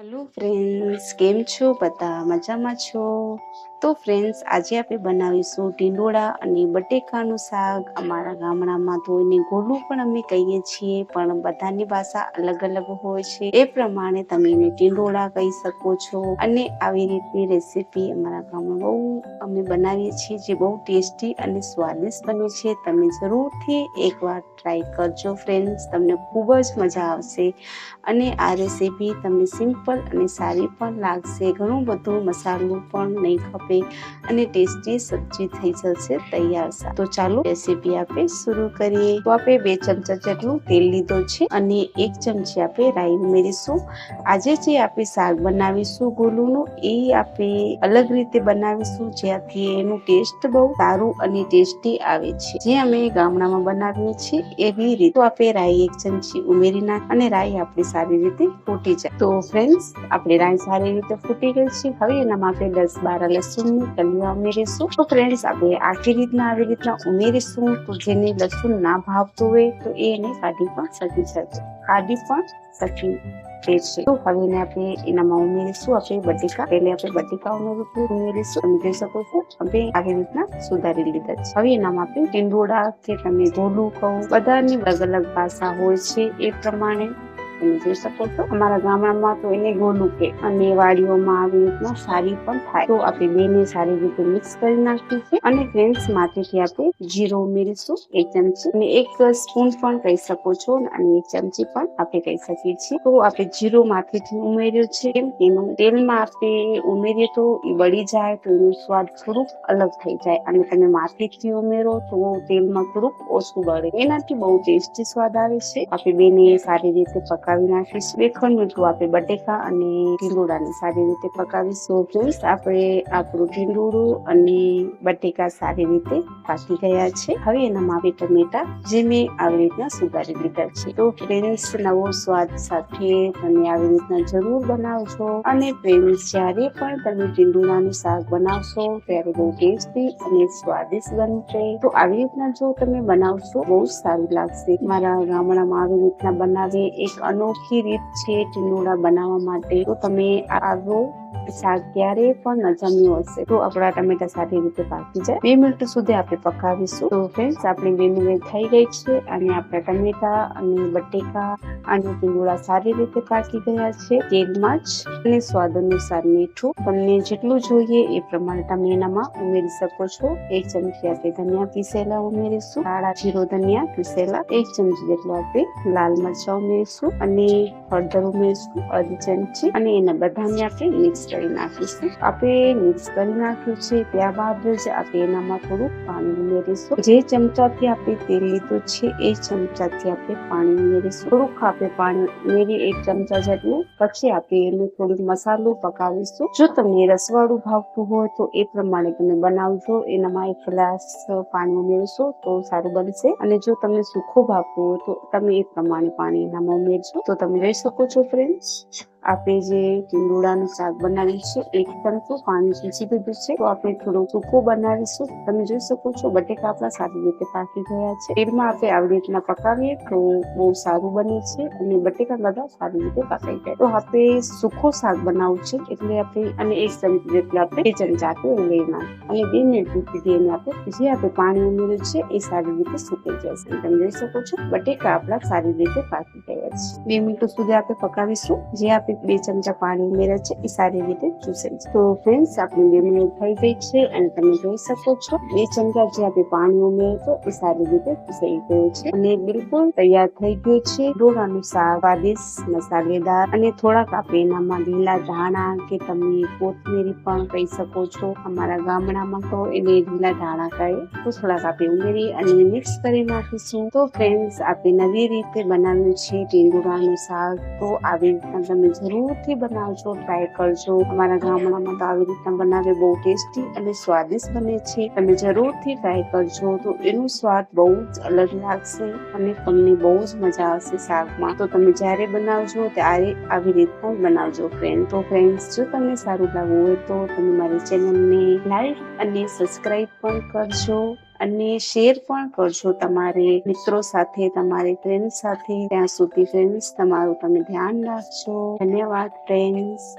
Hello friends કેમ છો? બધા મજામાં છો? તો ફ્રેન્ડ્સ આજે આપણે બનાવીશું ઢીંડોળા અને બટેકાનું શાક. અમારા ગામડામાં તો એને ગોલું પણ અમે કહીએ છીએ, પણ બધાની ભાષા અલગ અલગ હોય છે. એ પ્રમાણે તમે એને ઢીંડોળા કહી શકો છો. અને આવી રીતની રેસીપી અમારા ગામમાં બહુ અમે બનાવીએ છીએ, જે બહુ ટેસ્ટી અને સ્વાદિષ્ટ બને છે. તમે જરૂરથી એકવાર ટ્રાય કરજો ફ્રેન્ડ્સ તમને ખૂબ જ મજા આવશે. અને આ રેસીપી તમને સિમ્પલ અને સારી પણ લાગશે. ઘણું બધું મસાલો પણ નહીં ખપે અને ટેસ્ટી સબ્જી થઈ જશે તૈયાર તો ચાલો રેસીપી આપણે શરૂ કરીએ. તો આપણે બે ચમચા જેટલું તેલ લીધો છે અને એક ચમચી આપણે રાઈ ઉમેરીશું. આજે જે આપણે શાક બનાવીશું ગોલુનું, એ આપણે અલગ રીતે બનાવીશું, જ્યાંથી એનું ટેસ્ટ બહુ સારું અને ટેસ્ટી આવે છે. જે અમે ગામડામાં બનાવીએ છીએ, એવી રીતે. આપણે રાઈ એક ચમચી ઉમેરી નાખ અને રાઈ આપણી સારી રીતે ફૂટી જાય. તો ફ્રેન્ડ્સ આપણે રાઈ સારી રીતે ફૂટી ગઈ છે. હવે એનામાં આપણે દસ બાર લસણની કલીઓ ઉમેરીશું. તો ફ્રેન્ડ્સ આપણે આખી રીતના આવી રીતના ઉમેરીશું. તો જેને લસણ ના ભાવતું હોય, તો એ એને કાઢી પણ શકી શકે કાઢી પણ સખી છે તો હવે એને આપણે એનામાં ઉમેરીશું આપણે બટેકા. એટલે આપણે બટેકા ઉમેરીશું ઉમેરીશું. તમે જોઈ શકો છો, આપણે આવી રીતના સુધારી લીધા છે. હવે એનામાં આપણે ટીંડોળા કે તમે ઢોલું કહો, બધાની અલગ અલગ ભાષા હોય છે. એ પ્રમાણે તમે જોઈ શકો છો અમારા ગામડામાં તો એને ગોલું કે અને વાડીઓમાં આવી રીતના સારી પણ થાય. તો આપણે બેને સારી રીતે મિક્સ કરી નાખ્યું છે અને ફ્રેન્ડ્સ માથેથી આપણે જીરો ઉમેરીશું, એક ચમચી અને એક સ્પૂન પણ કહી શકો છો અને એક ચમચી પણ આપણે કહી શકીએ છીએ. તો આપણે જીરો માથેથી ઉમેર્યું છે. કેમ તેલમાં આપણે ઉમેરીએ તો એ બળી જાય, તો એનું સ્વાદ થોડુંક અલગ થઈ જાય. અને તમે માથેથી ઉમેરો તો તેલમાં થોડુંક ઓછું બળે. એનાથી બહુ ટેસ્ટી સ્વાદ આવે છે. આપણે બેને સારી રીતે પકા પકાવી નાખીશું. ખંડ મીઠું આપણે બટેકા અને ઢીંડોળાને સારી રીતે પકાવીશું. ફ્રેન્ડ્સ, આપણે આપણું ઢીંડોળું અને બટેકા સારી રીતે પાકી ગયા છે. હવે એનામાં આવે ટમેટા જે મેં આવી રીતના સુધારી લીધા છે. તો ફ્રેન્ડ્સ, નવો સ્વાદ સાથે તમે આવી રીતના જરૂર બનાવશો અને ફ્રેન્ડ્સ, જ્યારે પણ તમે ઢીંડોળાનું શાક બનાવશો, ત્યારે બહુ ટેસ્ટી અને સ્વાદિષ્ટ બનશે. તો આવી રીતના જો તમે બનાવશો, બહુ સારું લાગશે. મારા ગામડામાં આવી રીતના બનાવે એક અનોખી રીત છે ટીંડોળા બનાવવા માટે. તો તમે આવો, શાક ક્યારે પણ ન જમ્યું હશે. તો આપણા ટમેટા સારી રીતે પાકી જાય. બે મિનિટ સુધી આપણે પકાવીશું. તો ફ્રેન્ડ્સ આપણી બે મિનિટ થઈ ગઈ છે. અને આપણા ટમેટા અને બટેકા અને ટીંડોળા સારી રીતે પાકી ગયા છે, તેલમાં જ અને સ્વાદ અનુસાર મીઠું. તમને જેટલું જોઈએ એ પ્રમાણે તમે એનામાં ઉમેરી શકો છો. એક ચમચી આપણે ધનિયા પીસેલા ઉમેરીશું. કાળા જીરો ધનિયા પીસેલા એક ચમચી જેટલું આપણે લાલ મરચા ઉમેરીશું અને હળદર ઉમેરીશું અડધી ચમચી. અને એના બધાને આપણે મિક્સ કરી નાખીશું. આપણે મિક્સ કરી નાખ્યું છે ત્યારબાદ જ આપણે એનામાં થોડું પાણી ઉમેરીશું. જે ચમચાથી આપણે તેલ લીધું છે, એ ચમચાથી આપણે પાણી ઉમેરીશું. થોડુંક આપણે પાણી એક ચમચા જેટલું પછી આપણે એનું થોડુંક મસાલો પકાવીશું. જો તમને રસવાળું ભાવતું હોય તો એ પ્રમાણે તમે બનાવજો. એનામાં એક ગ્લાસ પાણી ઉમેરશો તો સારું બનશે. અને જો તમને સૂખું ભાવતું હોય તો તમે એ પ્રમાણે પાણી એનામાં ઉમેરજો તો તમે જોઈ શકો છો ફ્રેન્ડ્સ આપણે જે ટીંડોળાનું શાક બનાવ્યું છે એક ચમચું પાણી ચૂસી દીધું છે. તો આપણે થોડું સૂકું બનાવીશું. તમે જોઈ શકો છો, બટેકા આપણા સારી રીતે પાકી ગયા છે. તેલમાં આપણે આવી રીતના પકાવીએ તો બહુ સારું બને છે અને બટેકા બધા સારી રીતે પકાઈ જાય. તો આપણે સૂકું શાક બનાવવું છે, એટલે આપણે અને એક ચમચી જેટલા આપણે બે ચમચા આપણે અને બે મિનિટ સુધી એને આપણે, જે આપણે પાણી ઉમેર્યું છે, એ સારી રીતે સુકાઈ જશે. તમે જોઈ શકો છો, બટેકા આપણા સારી રીતે પાકી ગયા છે. બે મિનિટ સુધી આપણે પકાવીશું. જે આપણે બે ચમચા પાણી ઉમેર્યા છે, એ સારી રીતે ચૂસાઈ છે. તો ફ્રેન્ડ્સ આપણી બે મિનિટ થઈ ગઈ છે અને તમે જોઈ શકો છો, બે ચમચા જે આપણે પાણી ઉમેર્યું તો એ સારી રીતે ચૂસાઈ ગયું છે. અને બિલકુલ તૈયાર થઈ ગયું છે. ડોળાનું શાક, સ્વાદિષ્ટ મસાલેદાર અને થોડાક આપણે એનામાં લીલા ધાણા કે તમે કોથમીરી પણ કહી શકો છો. અમારા ગામડામાં તો એને લીલા ધાણા કહે, તો થોડાક આપણે ઉમેરી અને મિક્સ કરી નાખીશું. તો ફ્રેન્ડ્સ આપણે નવી રીતે બનાવ્યું છે ટીંડુરાનું શાક, તો આવી રીતના તમે જરૂરથી બનાવજો ટ્રાય કરજો. અમારા ગામડામાં તો આવી રીતના બનાવે, બહુ ટેસ્ટી અને સ્વાદિષ્ટ બને છે. તમે જરૂરથી ટ્રાય કરજો. તો એનું સ્વાદ બહુ જ અલગ લાગશે અને તમને બહુ જ મજા આવશે શાકમાં. તો તમે જ્યારે બનાવજો, ત્યારે આવી રીતના બનાવજો ફ્રેન્ડ તો ફ્રેન્ડ્સ જો તમને સારું લાગવું હોય તો તમે મારી ચેનલને લાઈક અને સબસ્ક્રાઈબ પણ કરજો. અને શેર પણ કરજો તમારે મિત્રો સાથે, તમારી ફ્રેન્ડ સાથે. ત્યાં સુધી ફ્રેન્ડ્સ તમારું તમે ધ્યાન રાખજો. ધન્યવાદ ફ્રેન્ડ્સ